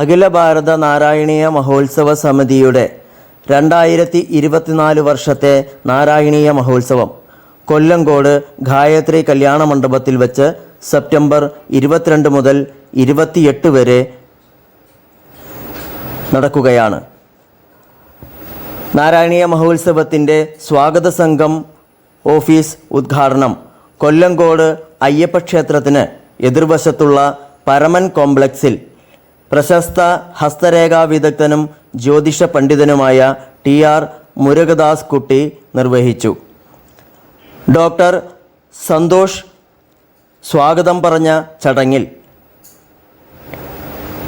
അഖില ഭാരത നാരായണീയ മഹോത്സവ സമിതിയുടെ രണ്ടായിരത്തി ഇരുപത്തിനാല് വർഷത്തെ നാരായണീയ മഹോത്സവം കൊല്ലങ്കോട് ഗായത്രി കല്യാണ മണ്ഡപത്തിൽ വെച്ച് സെപ്റ്റംബർ ഇരുപത്തിരണ്ട് മുതൽ ഇരുപത്തിയെട്ട് വരെ നടക്കുകയാണ്. നാരായണീയ മഹോത്സവത്തിന്റെ സ്വാഗത സംഘം ഓഫീസ് ഉദ്ഘാടനം കൊല്ലങ്കോട് അയ്യപ്പക്ഷേത്രത്തിന് എതിർവശത്തുള്ള പരമൻ കോംപ്ലക്സിൽ പ്രശസ്ത ഹസ്തരേഖാ വിദഗ്ധനും ജ്യോതിഷ പണ്ഡിതനുമായ ടി ആർ മുരുകദാസ് കുട്ടി നിർവഹിച്ചു. ഡോക്ടർ സന്തോഷ് സ്വാഗതം പറഞ്ഞ ചടങ്ങിൽ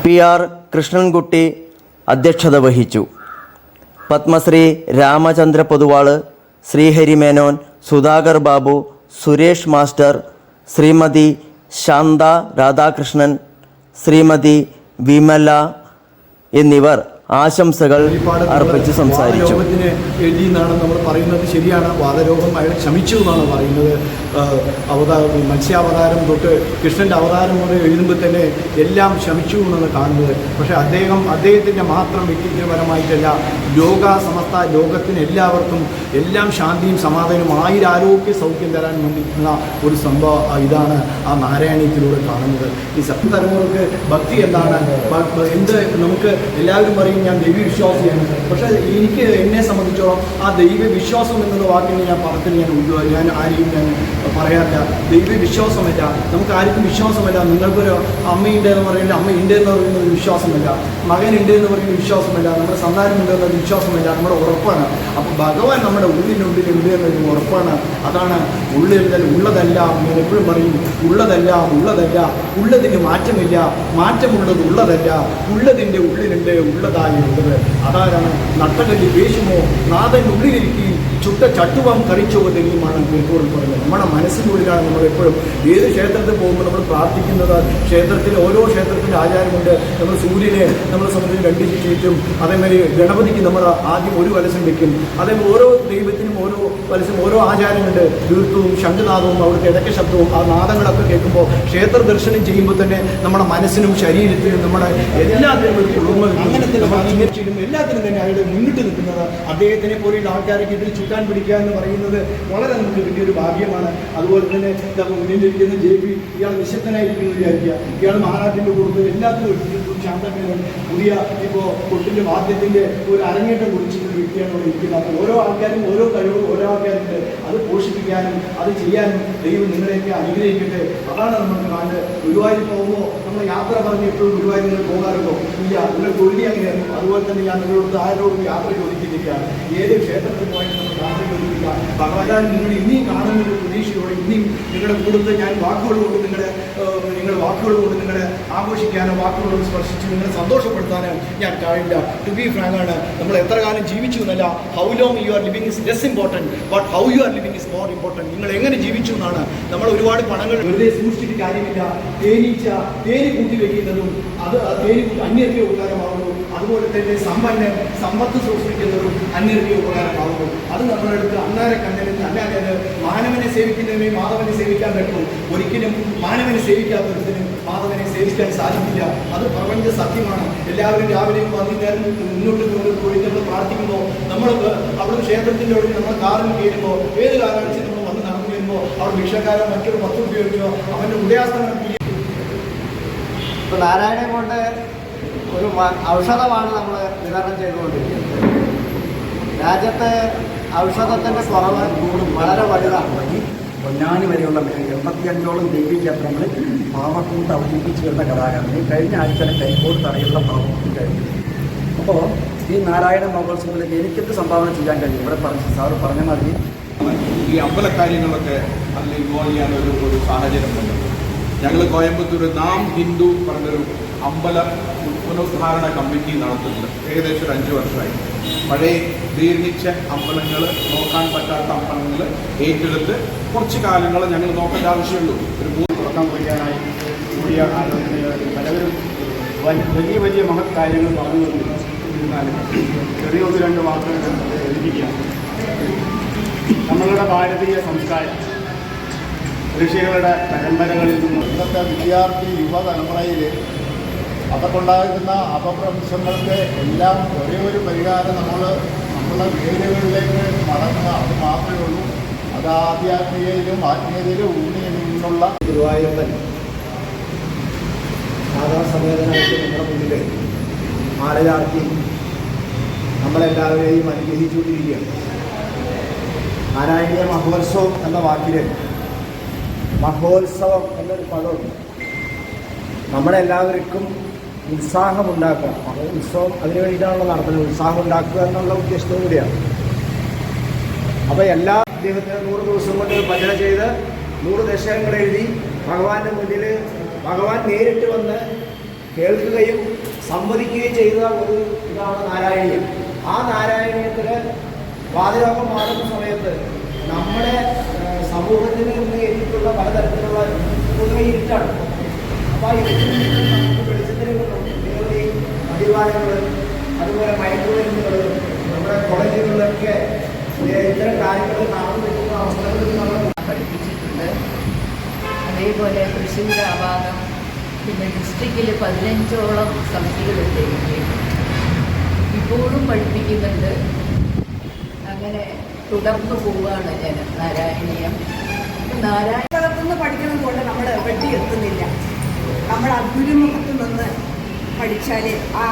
പി ആർ കൃഷ്ണൻകുട്ടി അധ്യക്ഷത വഹിച്ചു. പത്മശ്രീ രാമചന്ദ്ര പൊതുവാൾ ശ്രീഹരി മേനോൻ സുധാകർ ബാബു സുരേഷ് മാസ്റ്റർ ശ്രീമതി ശാന്ത രാധാകൃഷ്ണൻ ശ്രീമതി വിമല എന്നിവർ ആശംസകൾ അർപ്പിച്ച് സംസാരിച്ചു. എഴുതി എന്നാണ് നമ്മൾ പറയുന്നത്. ശരിയാണ്. വാദരോഗം അയാൾ ക്ഷമിച്ചു എന്നാണ് പറയുന്നത്. ആഹ് അവതാ മത്സ്യാവതാരം തൊട്ട് കൃഷ്ണന്റെ അവതാരം മുതൽ എഴുതുമ്പോൾ തന്നെ എല്ലാം ക്ഷമിച്ചു എന്നാണ് കാണുന്നത്. പക്ഷേ അദ്ദേഹം അദ്ദേഹത്തിന്റെ മാത്രം വ്യക്തിപരമായിട്ടല്ല ലോക സമസ്ത ലോകത്തിന് എല്ലാവർക്കും എല്ലാം ശാന്തിയും സമാധാനവും ആയിരാരോഗ്യ സൗഖ്യം തരാൻ വേണ്ടിയിട്ടുള്ള ഒരു സംഭവം ഇതാണ് ആ നാരായണീയത്തിലൂടെ കാണുന്നത്. ഈ സപ്തതലമുറക്ക് ഭക്തി എന്താണ്? എന്ത് നമുക്ക് എല്ലാവരും പറയും ഞാൻ ദൈവവിശ്വാസിയാണ്. പക്ഷേ എനിക്ക് എന്നെ സംബന്ധിച്ചോളം ആ ദൈവവിശ്വാസം എന്നുള്ള വാക്കിനെ ഞാൻ പറഞ്ഞു ഞാൻ ഉള്ള- ഞാൻ ആരെയും ഞാൻ പറയാറില്ല. ദൈവവിശ്വാസമല്ല നമുക്ക് ആർക്കും വിശ്വാസമല്ല. നിങ്ങൾക്കൊരു അമ്മയുണ്ട് എന്ന് പറയുന്നത് അമ്മയുണ്ട് എന്ന് പറയുന്നത് വിശ്വാസമല്ല. മകനുണ്ട് എന്ന് പറയുന്നത് വിശ്വാസമല്ല. നമ്മുടെ സന്താനമുണ്ട് എന്നത് വിശ്വാസമല്ല. നമ്മുടെ ഉറപ്പാണ്. അപ്പോൾ ഭഗവാൻ നമ്മുടെ ഉള്ളിനുള്ളിൽ ഉണ്ട് എന്നൊരു ഉറപ്പാണ്. അതാണ് ഉള്ളിൽ ഉള്ളതല്ല ഞാൻ എപ്പോഴും പറയും. ഉള്ളതല്ല ഉള്ളതല്ല ഉള്ളതിന് മാറ്റമില്ല. മാറ്റമുള്ളത് ഉള്ളതല്ല. ഉള്ളതിന്റെ ഉള്ളിലുണ്ട് ഉള്ളതായി ഉള്ളത് അതാരാണ് നട്ടകല്ലി വേഷമോ നാഥൻ ഉള്ളിലിരിക്കുകയും ചുട്ട ചട്ടുവം കറിച്ചോ തെളിയുമാണ് എപ്പോഴും പറയുന്നത്. നമ്മുടെ മനസ്സിനുള്ളിലാണ് നമ്മൾ എപ്പോഴും ഏത് ക്ഷേത്രത്തിൽ പോകുമ്പോൾ നമ്മൾ പ്രാർത്ഥിക്കുന്നത്? ക്ഷേത്രത്തിൽ ഓരോ ക്ഷേത്രത്തിന്റെ ആചാരമുണ്ട്. നമ്മൾ സൂര്യനെ നമ്മളെ സംബന്ധിച്ച് രണ്ട് ചുറ്റും അതേമാതിരി ഗണപതിക്ക് നമ്മൾ ആദ്യം ഒരു വലസം വെക്കും. അതേപോലെ ഓരോ ദൈവത്തിനും ഓരോ വലസം ഓരോ ആചാരമുണ്ട്. തീർത്ഥവും ശംഖുനാഥവും അവിടുത്തെ ഇടയ്ക്ക് ശബ്ദവും ആ നാദങ്ങളൊക്കെ കേൾക്കുമ്പോൾ ക്ഷേത്ര ദർശനം ചെയ്യുമ്പോൾ തന്നെ നമ്മുടെ മനസ്സിനും ശരീരത്തിനും നമ്മുടെ എല്ലാത്തിനും ഒരു കുളിർമ കിട്ടും. എല്ലാത്തിനും തന്നെ അയാൾ മുന്നിട്ട് നിൽക്കുന്നത് അദ്ദേഹത്തിനെ പോലെയുള്ള ആൾക്കാരെ ഇതിൽ ചുറ്റാൻ പിടിക്കുക എന്ന് പറയുന്നത് വളരെ നമുക്ക് വലിയൊരു ഭാഗ്യമാണ്. അതുപോലെ തന്നെ മുന്നിലിരിക്കുന്ന ജെ പി ഇയാൾ നിശബ്ദനായിരിക്കുന്നു വിചാരിക്കുക. ഇയാൾ മഹാരാജിന്റെ കൂടുതൽ എല്ലാത്തിനും ശാന്തമേനോൻ പുതിയ ഇപ്പോൾ കൊട്ടിന്റെ വാദ്യത്തിന്റെ ഒരു അരങ്ങേറ്റം കുറിച്ചിട്ടുള്ള വ്യക്തിയാണ് ഇവിടെ ഇരിക്കുന്നത്. ഓരോ ആൾക്കാരും ഓരോ കഴിവും ഓരോ ആൾക്കാരുണ്ട് അത് പോഷിപ്പിക്കാനും അത് ചെയ്യാനും ദൈവം നിങ്ങളെയൊക്കെ അനുഗ്രഹിക്കട്ടെ. അതാണ് നമ്മൾ കാണുന്നത്. ഗുരുവായൂർ പോകുമ്പോൾ നമ്മൾ യാത്ര പറഞ്ഞ് എപ്പോഴും ഗുരുവായൂർ നിങ്ങൾ പോകാറുണ്ടോ? ഇല്ല. നിങ്ങൾ തൊഴിലി അങ്ങനെയായിരുന്നു അതുപോലെ തന്നെ ഞാൻ നിങ്ങളോട് ആരോടും യാത്ര ചോദിക്കുന്നില്ല ഏത് ക്ഷേത്രത്തിൽ ചോദിക്കില്ല ഭഗവാൻ നിങ്ങൾ ഇനിയും കാണുന്നൊരു പ്രതീക്ഷയോടെ ഇനിയും നിങ്ങളുടെ കൂടുതൽ ഞാൻ വാക്കുകൾ കൊണ്ട് നിങ്ങളെ നിങ്ങൾ വാക്കുകൾ കൊണ്ട് നിങ്ങളെ ആഘോഷിക്കാനോ വാക്കുകൾ കൊണ്ട് സ്പർശിച്ച് നിങ്ങളെ സന്തോഷപ്പെടുത്താനോ ഞാൻ കഴിയില്ല ടു ബി ഫ്രാങ്ക് ആണ് നമ്മൾ എത്ര കാലം ജീവിച്ചു എന്നല്ല how long you are living is less important but how you are living is more important നിങ്ങൾ എങ്ങനെ ജീവിച്ചു എന്നാണ്. നമ്മൾ ഒരുപാട് പണങ്ങൾ വെറുതെ സൂക്ഷിച്ചിട്ട് കാര്യമില്ല. തേനീച്ച തേനി കൂട്ടി വെക്കുന്നതും അത് തേനി അന്യത്തെ ഉപകാരമാകുന്നു അതുപോലെ തന്നെ സമ്പന്ന സമ്പത്ത് സൂക്ഷിക്കുന്നതും അന്യർക്ക് ഉപകാരമാകുന്നു അത് നമ്മളെടുത്ത് അന്നാരെ കണ്ടെത്തി അല്ലാതെ മാനവനെ സേവിക്കുന്നതിനെ മാധവനെ സേവിക്കാൻ പറ്റും. ഒരിക്കലും മാനവനെ സേവിക്കാത്തതിന് മാധവനെ സേവിക്കാൻ സാധിക്കില്ല. അത് പ്രപഞ്ച സത്യമാണ്. എല്ലാവരും രാവിലെയും വൈകുന്നേരം മുന്നോട്ട് കൊണ്ട് പോയി നമ്മൾ പ്രാർത്ഥിക്കുമ്പോൾ നമ്മൾ അവിടെ ക്ഷേത്രത്തിന്റെ ഉള്ളിൽ നമ്മൾ കാറിൽ കയറുമ്പോൾ ഏത് കാലാവസ്ഥ നമ്മൾ വന്ന് നടന്നു വരുമ്പോൾ അവിടെ ഭിക്ഷക്കാരോ മറ്റൊരു വസ്തു ഉപയോഗിച്ചോ അവന്റെ ഉദയാസ്തമനം ഇപ്പൊ നാരായണൻ കൊണ്ട് ഔഷധമാണ് നമ്മൾ വിതരണം ചെയ്തുകൊണ്ടിരിക്കുന്നത്. രാജ്യത്തെ ഔഷധത്തിന്റെ കുറവ് വളരെ വലുതാണ്. പൊന്നാനി വരെയുള്ള എൺപത്തിയഞ്ചോളം ദേവി ക്ഷേത്രങ്ങളിൽ പാവക്കൂട്ട് അവതരിപ്പിച്ചു വരുന്ന കലാകാരനെ കഴിഞ്ഞ ആഴ്ച കൈക്കോട് തടയുള്ള പാവക്കൂട്ട് കഴിഞ്ഞു. അപ്പോൾ ഈ നാരായണ മഹോത്സവത്തിലേക്ക് എനിക്കെന്ത് സംഭാവന ചെയ്യാൻ കഴിയും? ഇവിടെ പറഞ്ഞ സാറ് പറഞ്ഞ മാതിരി ഈ അമ്പല കാര്യങ്ങളൊക്കെ അതിൽ ഇൻവോൾവ് ചെയ്യാൻ ഒരു സാഹചര്യം ഉണ്ട് ഞങ്ങൾ കോയമ്പത്തൂർ നാം ഹിന്ദു പറഞ്ഞൊരു അമ്പല പുനരുദ്ധാരണ കമ്മിറ്റി നടത്തുന്നുണ്ട്. ഏകദേശം ഒരു അഞ്ച് വർഷമായി. പഴയ ദീർഘിച്ച അമ്പലങ്ങൾ നോക്കാൻ പറ്റാത്ത അമ്പലങ്ങൾ ഏറ്റെടുത്ത് കുറച്ച് കാലങ്ങൾ ഞങ്ങൾ നോക്കേണ്ട ആവശ്യമുള്ളൂ. ഒരു മൂന്ന് തുറക്കാൻ കുറിക്കാനായി കൂടിയ പലവരും വലിയ വലിയ മഹത് കാര്യങ്ങൾ പറഞ്ഞു തന്നിരുന്നാലും ചെറിയ ഒന്ന് രണ്ട് വാക്കുകൾ എഴുതിക്കാം നമ്മളുടെ ഭാരതീയ സംസ്കാരം ഋഷികളുടെ പരമ്പരകളിൽ നിന്നും ഇന്നത്തെ വിദ്യാർത്ഥി യുവതലമുറയിൽ അവർക്കുണ്ടാകുന്ന അപഭ്രംശങ്ങൾക്ക് എല്ലാം ഒരേ ഒരു പരിഹാരം നമ്മൾ നമ്മുടെ വേരുകളിലേക്ക് മടങ്ങുക അത് മാത്രമേ ഉള്ളൂ. അത് ആധ്യാത്മികയിലും ആത്മീയതയിലും ഊന്നി നിന്നുള്ള ഗുരുവായൂരപ്പൻ ആധാസമേതനായിട്ട് നമ്മുടെ മുന്നിൽ മാലയാർത്തി നമ്മളെല്ലാവരെയും അനുഗ്രഹിച്ചുകൊണ്ടിരിക്കുകയാണ്. നാരായണീയ മഹോത്സവം എന്ന വാക്കിൽ മഹോത്സവം എന്നൊരു പദമുണ്ട്. നമ്മളെല്ലാവർക്കും ഉത്സാഹമുണ്ടാക്കുക മഹോത്സവം അതിനു വേണ്ടിയിട്ടാണല്ലോ നടത്തുന്നത്. ഉത്സാഹം ഉണ്ടാക്കുക എന്നുള്ള ഉദ്ദേശത്തോടു കൂടിയാണ്. അപ്പോൾ എല്ലാ അദ്ദേഹത്തിന് നൂറ് ദിവസം കൊണ്ട് ഭജന ചെയ്ത് നൂറ് ദശകങ്ങൾ എഴുതി ഭഗവാന്റെ മുന്നിൽ ഭഗവാൻ നേരിട്ട് വന്ന് കേൾക്കുകയും സംവദിക്കുകയും ചെയ്ത ഒരു ഇതാണ് നാരായണീയം. ആ നാരായണീയത്തിൽ വാതിലോകം മാറുന്ന സമയത്ത് നമ്മുടെ സമൂഹത്തിന് ഇന്ന് ഏറ്റിട്ടുള്ള പലതരത്തിലുള്ള പൊതുവെ ഇരുട്ടാണ്. അപ്പോൾ ആ ഇരുട്ടിൽ നിന്ന് നമുക്ക് വെളിച്ചത്തിന് നിരവധി അതുപോലെ മയക്കുമരുന്നുകൾ നമ്മുടെ കോളേജുകളിലൊക്കെ ഇത്തരം കാര്യങ്ങൾ നടന്നു നിൽക്കുന്ന അവസരങ്ങളിൽ നമ്മൾ പഠിപ്പിച്ചിട്ടുണ്ട്. അതേപോലെ കൃഷിയുടെ അപാകം പിന്നെ ഡിസ്ട്രിക്റ്റിൽ പതിനഞ്ചോളം സമിതികളുണ്ട് ഇപ്പോഴും പഠിപ്പിക്കുന്നുണ്ട്. അങ്ങനെ തുടർന്നു പോവുകയാണ് ഞാൻ. നാരായണീയം. നാരായണ പഠിക്കണം കൊണ്ട് നമ്മൾ വെട്ടി എത്തുന്നില്ല. നമ്മൾ അഭിമുഖത്ത് നിന്ന് പഠിച്ചാൽ ആ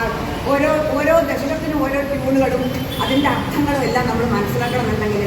ഓരോ ഓരോ ദശകത്തിനും ഓരോ ട്യൂണുകളും അതിന്റെ അർത്ഥങ്ങളും എല്ലാം നമ്മൾ മനസ്സിലാക്കണമെന്നുണ്ടെങ്കിൽ